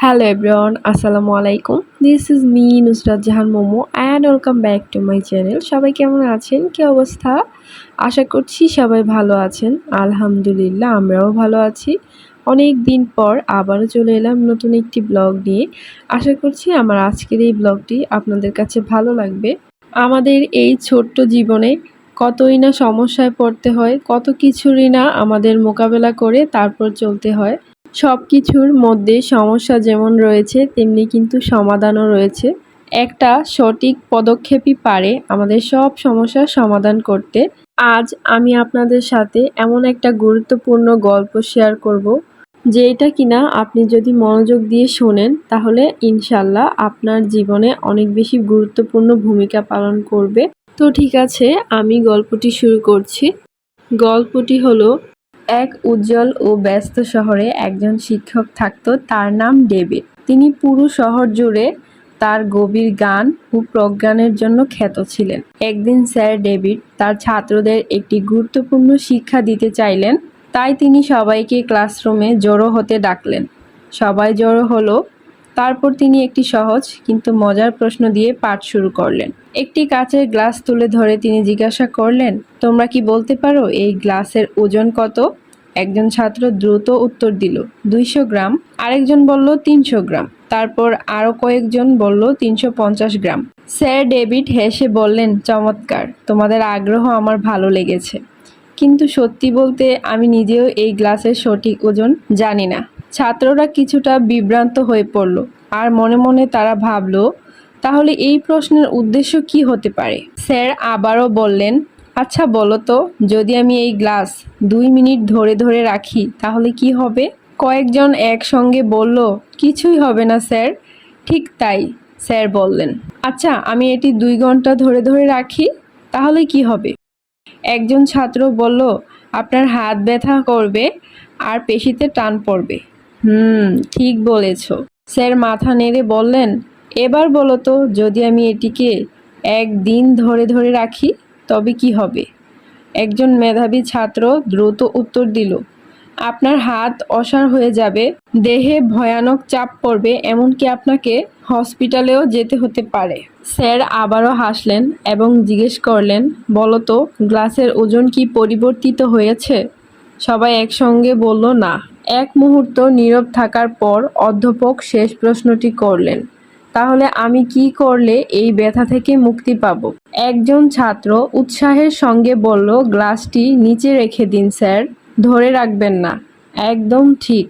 Hello everyone আসসালামু আলাইকুম this is me Nusrat Jahan Momo and welcome back to my channel সবাই কেমন আছেন? কি অবস্থা? আশা করছি সবাই ভালো আছেন। আলহামদুলিল্লাহ, আমরাও ভালো আছি। অনেক দিন পর আবারও চলে এলাম নতুন একটি ব্লগ নিয়ে। আশা করছি আমার আজকের এই ব্লগটি আপনাদের কাছে ভালো লাগবে। আমাদের এই ছোট্ট জীবনে কতই না সমস্যায় পড়তে হয়, কত কিছুরই না আমাদের মোকাবেলা করে তারপর চলতে হয়। সব কিছুর মধ্যে সমস্যা যেমন রয়েছে, তেমনি কিন্তু সমাধানও রয়েছে। একটা সঠিক পদক্ষেপই পারে আমাদের সব সমস্যার সমাধান করতে। আজ আমি আপনাদের সাথে এমন একটা গুরুত্বপূর্ণ গল্প শেয়ার করব যেটা কিনা আপনি যদি মনোযোগ দিয়ে শোনেন, তাহলে ইনশাল্লাহ আপনার জীবনে অনেক বেশি গুরুত্বপূর্ণ ভূমিকা পালন করবে। তো ঠিক আছে, আমি গল্পটি শুরু করছি। গল্পটি হলো এক উজ্জ্বল ও ব্যস্ত শহরে একজন শিক্ষক থাকত, তার নাম ডেভিড। তিনি পুরো শহর জুড়ে তার গভীর গান ও প্রজ্ঞানের জন্য খ্যাত ছিলেন। একদিন স্যার ডেভিড তার ছাত্রদের একটি গুরুত্বপূর্ণ শিক্ষা দিতে চাইলেন, তাই তিনি সবাইকে ক্লাসরুমে জড়ো হতে ডাকলেন। সবাই জড়ো হলো তারপর তিনি একটি সহজ কিন্তু মজার প্রশ্ন দিয়ে পাঠ শুরু করলেন। একটি কাচের গ্লাস তুলে ধরে তিনি জিজ্ঞাসা করলেন, তোমরা কি বলতে পারো এই গ্লাসের ওজন কত? একজন ছাত্র দ্রুত উত্তর দিল, দুইশো গ্রাম। আরেকজন বলল, তিনশো গ্রাম। তারপর আরও কয়েকজন বলল, তিনশো পঞ্চাশ গ্রাম। স্যার ডেভিড হেসে বললেন, চমৎকার, তোমাদের আগ্রহ আমার ভালো লেগেছে। কিন্তু সত্যি বলতে আমি নিজেও এই গ্লাসের সঠিক ওজন জানি না। ছাত্ররা কিছুটা বিভ্রান্ত হয়ে পড়ল। আর মনে মনে তারা ভাবল, তাহলে এই প্রশ্নের উদ্দেশ্য কি হতে পারে? স্যার আবারও বললেন আচ্ছা বলো তো, যদি আমি এই গ্লাস দুই মিনিট ধরে ধরে রাখি, তাহলে কি হবে? কয়েকজন একসঙ্গে বলল, কিছুই হবে না, স্যার। ঠিক তাই, স্যার বললেন। আচ্ছা আমি এটি দুই ঘণ্টা ধরে ধরে রাখি, তাহলে কি হবে? একজন ছাত্র বলল, আপনার হাত ব্যথা করবে, আর পেশিতে টান পড়বে। হুম, ঠিক বলেছ। স্যার মাথা নেড়ে বললেন, এবার বলো তো, যদি আমি এটিকে একদিন ধরে ধরে রাখি, তবে কি হবে? একজন মেধাবী ছাত্র দ্রুত উত্তর দিল, আপনার হাত অসার হয়ে যাবে, দেহে ভয়ানক চাপ পড়বে, এমনকি আপনাকে হসপিটালেও যেতে হতে পারে। স্যার আবারও হাসলেন এবং জিজ্ঞেস করলেন বলতো গ্লাসের ওজন কি পরিবর্তিত হয়েছে? সবাই একসঙ্গে বলল, না। এক মুহূর্ত নীরব থাকার পর অধ্যাপক শেষ প্রশ্নটি করলেন, তাহলে আমি কি করলে এই ব্যথা থেকে মুক্তি পাব? একজন ছাত্র উৎসাহের সঙ্গে বলল, গ্লাসটি নিচে রেখে দিন, স্যার, ধরে রাখবেন না। একদম ঠিক।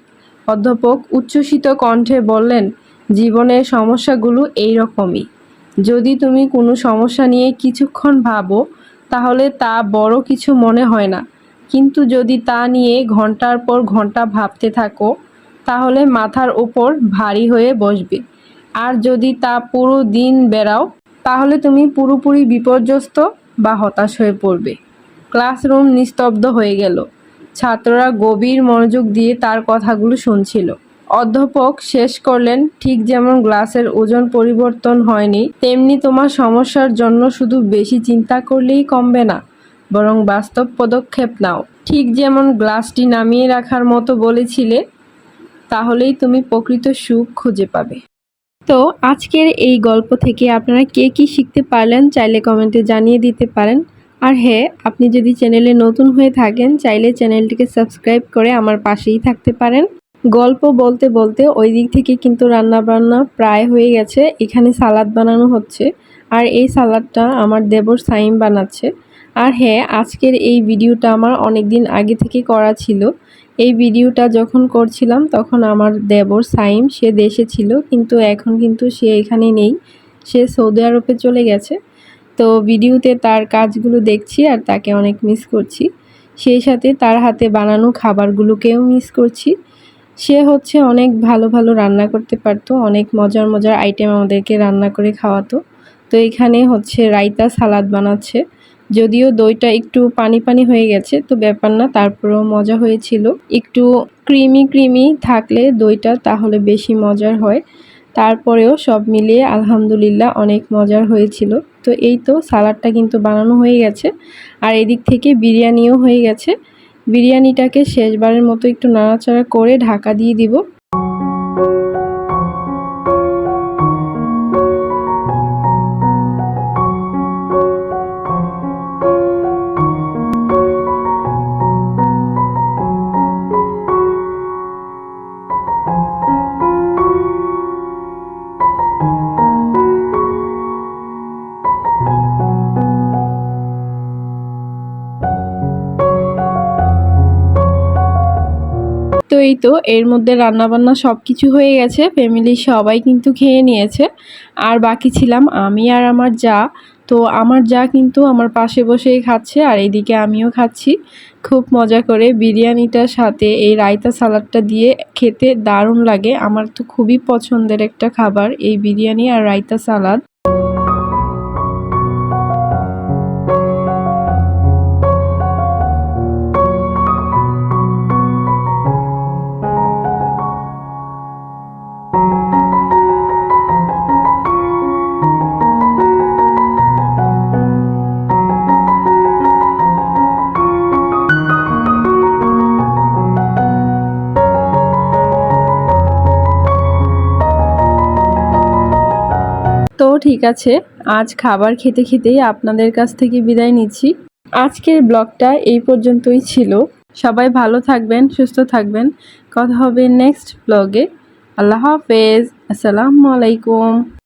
অধ্যাপক উচ্ছ্বসিত কণ্ঠে বললেন জীবনের সমস্যাগুলো এই রকমই যদি তুমি কোনো সমস্যা নিয়ে কিছুক্ষণ ভাবো, তাহলে তা বড় কিছু মনে হয় না। কিন্তু যদি তা নিয়ে ঘণ্টার পর ঘণ্টা ভাবতে থাকো, তাহলে মাথার ওপর ভারী হয়ে বসবে। আর যদি তা পুরো দিন বেড়াও, তাহলে তুমি পুরোপুরি বিপর্যস্ত বা হতাশ হয়ে পড়বে। ক্লাসরুম নিস্তব্ধ হয়ে গেল। ছাত্ররা গভীর মনোযোগ দিয়ে তার কথাগুলো শুনছিল। অধ্যাপক শেষ করলেন, ঠিক যেমন গ্লাসের ওজন পরিবর্তন হয়নি, তেমনি তোমার সমস্যার জন্য শুধু বেশি চিন্তা করলেই কমবে না। বরং বাস্তব পদক্ষেপ নাও। ঠিক যেমন গ্লাসটি নামিয়ে রাখার মতো বলেছিলে, তাহলেই তুমি প্রকৃত সুখ খুঁজে পাবে। তো আজকের এই গল্প থেকে আপনারা কে কী শিখতে পারলেন চাইলে কমেন্টে জানিয়ে দিতে পারেন। আর হ্যাঁ আপনি যদি চ্যানেলে নতুন হয়ে থাকেন, চাইলে চ্যানেলটিকে সাবস্ক্রাইব করে আমার পাশেই থাকতে পারেন। গল্প বলতে বলতে ওই দিক থেকে কিন্তু রান্না বান্না প্রায় হয়ে গেছে। এখানে সালাদ বানানো হচ্ছে। আর এই সালাদটা আমার দেবর সাইম বানাচ্ছে। আর হ্যাঁ আজকের এই ভিডিওটা আমার অনেক দিন আগে থেকে করা ছিল। এই ভিডিওটা যখন করছিলাম, তখন আমার দেবর সাইম, সে দেশে ছিল, কিন্তু এখন কিন্তু সে এখানে নেই। সে সৌদি আরবে চলে গেছে। তো ভিডিওতে তার কাজগুলো দেখছি আর তাকে অনেক মিস করছি। সেই সাথে তার হাতে বানানো খাবারগুলোকেও মিস করছি। সে হচ্ছে অনেক ভালো ভালো রান্না করতে পারতো, অনেক মজার মজার আইটেম আমাদেরকে রান্না করে খাওয়াতো। তো এখানে হচ্ছে রায়তা সালাদ বানাচ্ছে। যদিও দইটা একটু পানি পানি হয়ে গেছে, তো ব্যাপার না, তারপরেও মজা হয়েছিল। একটু ক্রিমি ক্রিমি থাকলে দইটা তাহলে বেশি মজার হয়। তারপরেও সব মিলিয়ে আলহামদুলিল্লাহ অনেক মজার হয়েছিল। তো এই তো সালাডটা কিন্তু বানানো হয়ে গেছে। আর এদিক থেকে বিরিয়ানিও হয়ে গেছে। বিরিয়ানিটাকে শেষবারের মতো একটু নাড়াচাড়া করে ঢাকা দিয়ে দিব। এই তো, এর মধ্যে রান্নাবান্না সব কিছু হয়ে গেছে ফ্যামিলির সবাই কিন্তু খেয়ে নিয়েছে। আর বাকি ছিলাম আমি আর আমার যা। তো আমার যা কিন্তু আমার পাশে বসেই খাচ্ছে আর এদিকে আমিও খাচ্ছি। খুব মজা করে বিরিয়ানিটার সাথে এই রায়তা সালাডটা দিয়ে খেতে দারুণ লাগে। আমার তো খুবই পছন্দের একটা খাবার এই বিরিয়ানি আর রায়তা সালাদ। ঠিক আছে। আজ খাবার খেতে খেতেই আপনাদের কাছ থেকে বিদায় নিচ্ছি। আজকের ব্লগটা এই পর্যন্তই ছিল। সবাই ভালো থাকবেন, সুস্থ থাকবেন। কথা হবে নেক্সট ব্লগে। আল্লাহ হাফেজ। আসসালামু আলাইকুম।